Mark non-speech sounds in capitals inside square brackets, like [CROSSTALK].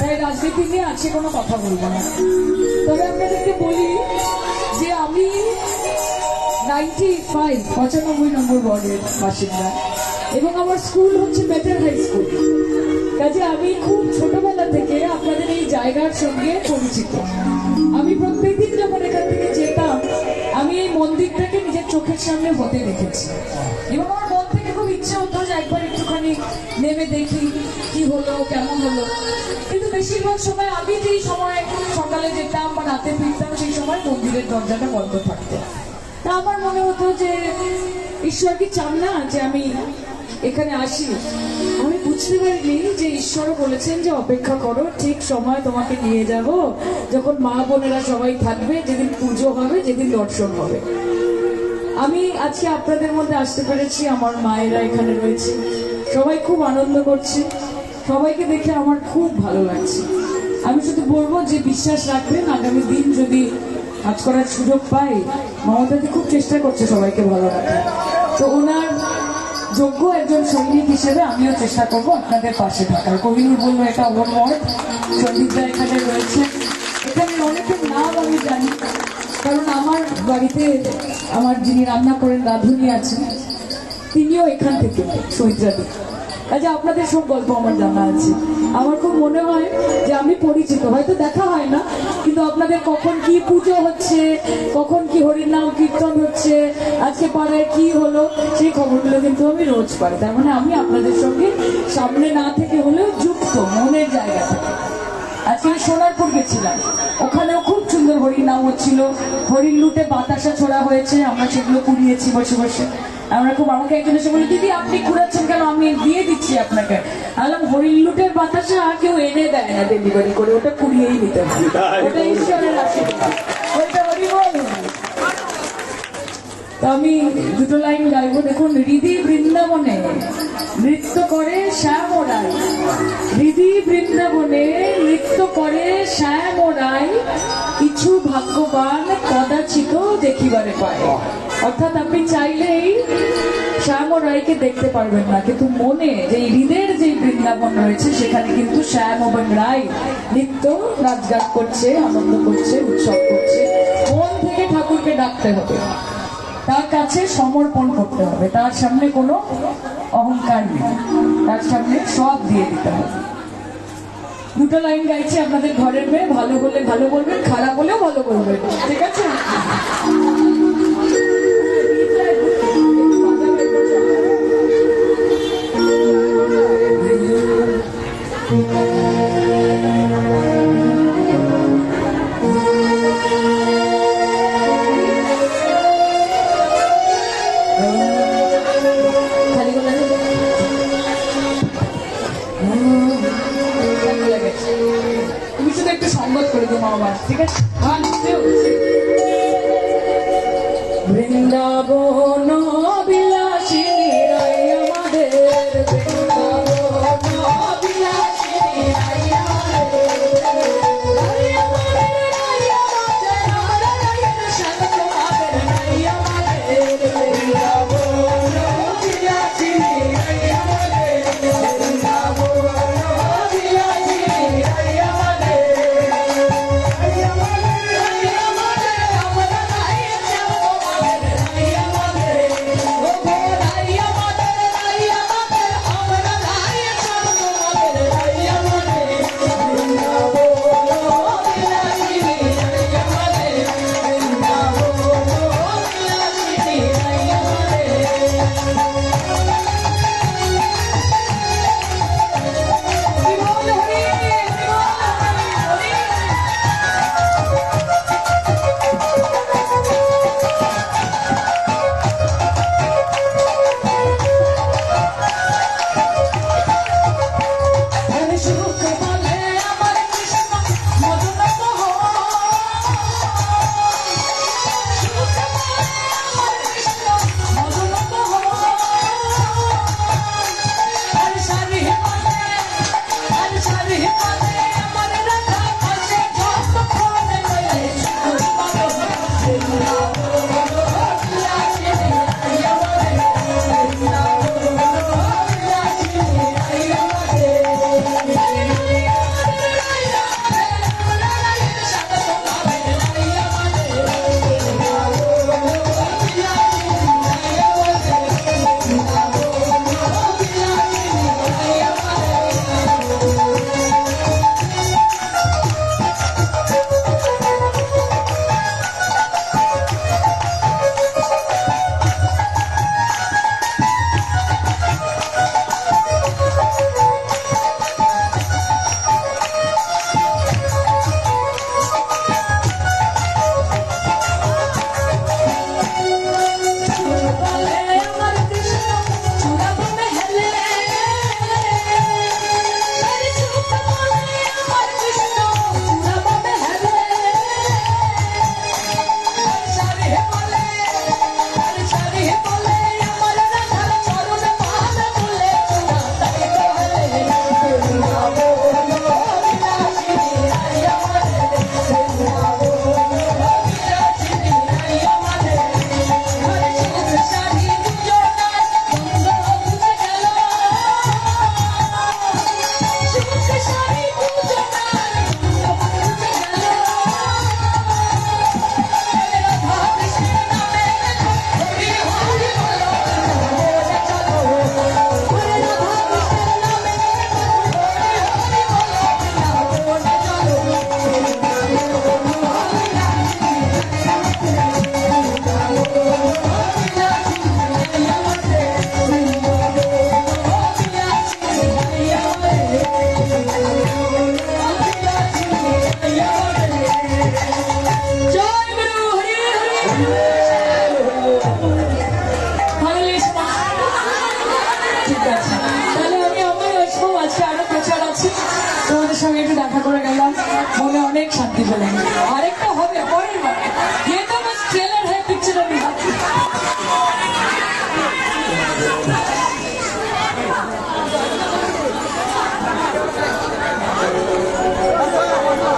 তাই রাজনীতি নিয়ে আজকে কোনো কথা বলব না। তবে আপনাদেরকে বলি যে আমি নাইনটি ফাইভ পঁচানব্বই নম্বর ওয়ার্ডের বাসিন্দা এবং আমার স্কুল হচ্ছে বেটার হাই স্কুল কাজে আমি খুব ছোটবেলা থেকে আপনাদের এই জায়গার সঙ্গে পরিচিত। আমি প্রত্যেকদিন যখন এখান থেকে যেতাম, আমি এই মন্দিরটাকে নিজের চোখের সামনে হতে দেখেছি। এবং আমার মন থেকে খুব ইচ্ছে হতো যে একবার একটুখানি নেমে দেখি কি হলো, কেমন হলো। কিন্তু বেশিরভাগ সময় আমি যেই সময় সকালে যেতাম বা রাতে ফিরতাম, সেই সময় মন্দিরের দরজাটা বন্ধ থাকতো। তা আমার মনে হতো যে, ঈশ্বর কি চান না যে আমি এখানে আসি? আমি বুঝতে পারিনি যে ঈশ্বরও বলেছেন যে, অপেক্ষা করো, ঠিক সময় তোমাকে নিয়ে যাব। যখন মা বোনেরা সবাই থাকবে, যেদিন পুজো হবে, যেদিন দর্শন হবে। আমি আজকে আপনাদের মধ্যে আসতে পেরেছি, আমার মায়েরা এখানে রয়েছে। সবাই খুব আনন্দ করছে। সবাইকে দেখে আমার খুব ভালো লাগছে। আমি শুধু বলব যে বিশ্বাস রাখবেন, আগামী দিন যদি কাজ করার সুযোগ পাই, মমতাদি খুব চেষ্টা করছে সবাইকে ভালো রাখার। তো ওনার যোগ্য একজন সৈনিক হিসেবে আমিও চেষ্টা করব আপনাদের পাশে থাকার। কবিনুর বলল, এটা ওর মত সন্দীপদা এখানে রয়েছে। এখানে অনেকের নাম আমি জানি। কারণ আমার বাড়িতে আমার যিনি রান্না করেন, রাঁধুনি আছেন। তিনিও এখান থেকে সৈত্রাদি কাজে আপনাদের সব গল্প আমার জানা আছে। আমার খুব মনে হয় যে আমি পরিচিত, হয়তো দেখা হয় না, কিন্তু আপনাদের কখন কি পুজো হচ্ছে, কখন কি হরির নাম কীর্তন হচ্ছে, আজকে পাড়ায় কি হলো, সেই খবরগুলো কিন্তু আমি রোজ পাই। তার মানে আমি আপনাদের সঙ্গে সামনে না থেকে হলেও যুক্ত, মনের জায়গা থেকে। আজকে আমি সোনারপুর গেছিলাম। ওখানেও খুব সুন্দর হরিণ নাম হচ্ছিল। হরিণ লুটে বাতাসা ছোড়া হয়েছে, আমরা সেগুলো কুড়িয়েছি বসে বসে। আমরা খুব আমাকে একজন এসে বলে দিদি আপনি কুড়াচ্ছেন কেন? আমি দিয়ে দিচ্ছি আপনাকে। আলাম হরিণ লুটের বাতাসা কেউ এনে দেয় না ডেলিভারি করে ওটা কুড়িয়েই নিতে হয় [LAUGHS] ওটা ঈশ্বরের আশীর্বাদ। ওইটা হরিবল তো আমি দুটো লাইন গাইবো। দেখুন হৃদি বৃন্দাবনে নৃত্য করে শ্যাম রায় হৃদি বৃন্দাবনে নৃত্য করে শ্যাম রায় কিছু ভাগ্যবান কদাচিত দেখিবারে পায়। অর্থাৎ আপনি চাইলেই শ্যাম ও রায়কে দেখতে পারবেন না, কিন্তু মনে যে হৃদের যে বৃন্দাবন রয়েছে, সেখানে কিন্তু শ্যাম এবং রায় নিত্য নাচ গান করছে, আনন্দ করছে, উৎসব করছে। মন থেকে ঠাকুরকে ডাকতে হবে। তার কাছে সমর্পণ করতে হবে। তার সামনে কোনো অহংকার নেই। তার সামনে সব দিয়ে দিতে হবে। দুটো লাইন গাইছি আপনাদের ঘরের মেয়ে, ভালো বললে ভালো বলবেন, খারাপ হলেও ভালো বলবেন। ঠিক আছে? বাবা ঠিক আছে? দেখা করে